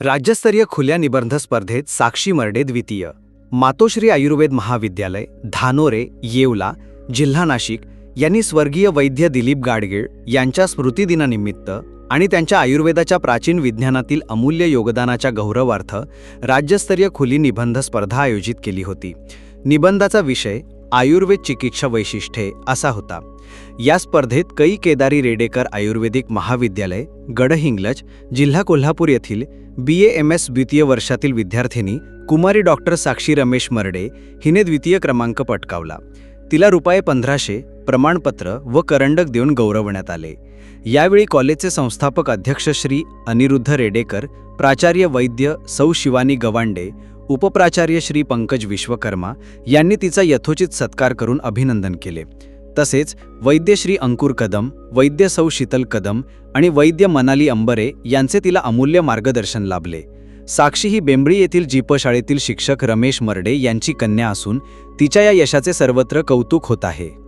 राज्यस्तरीय खुल्या निबंध स्पर्धेत साक्षी मर्डे द्वितीय. मातोश्री आयुर्वेद महाविद्यालय धानोरे येवला जिल्हा नाशिक यांनी स्वर्गीय वैद्य दिलीप गाडगीळ यांच्या स्मृतिदिनानिमित्त आणि त्यांच्या आयुर्वेदाच्या प्राचीन विज्ञानातील अमूल्य योगदानाच्या गौरवार्थ राज्यस्तरीय खुली निबंध स्पर्धा आयोजित केली होती. निबंधाचा विषय आयुर्वेद चिकित्सा वैशिष्ट्ये असा होता. या स्पर्धेत कई केदारी रेडेकर आयुर्वेदिक महाविद्यालय गडहिंग्लज जिल्हा कोल्हापूर येथील बी ए एम एस द्वितीय वर्षातील विद्यार्थिनी कुमारी डॉक्टर साक्षी रमेश मर्डे हिने द्वितीय क्रमांक पटकावला. तिला रुपये पंधराशे प्रमाणपत्र व करंडक देऊन गौरवण्यात आले. यावेळी कॉलेजचे संस्थापक अध्यक्ष श्री अनिरुद्ध रेडेकर प्राचार्य वैद्य सौ शिवानी गवांडे उपप्राचार्य श्री पंकज विश्वकर्मा यांनी तिचा यथोचित सत्कार करून अभिनंदन केले. तसेच वैद्य श्री अंकुर कदम वैद्य सौ शीतल कदम आणि वैद्य मनाली अंबरे यांचे तिला अमूल्य मार्गदर्शन लाभले. साक्षी ही बेंबळी येथील जीपशाळेतील शिक्षक रमेश मर्डे यांची कन्या असून तिच्या या यशाचे सर्वत्र कौतुक होत आहे.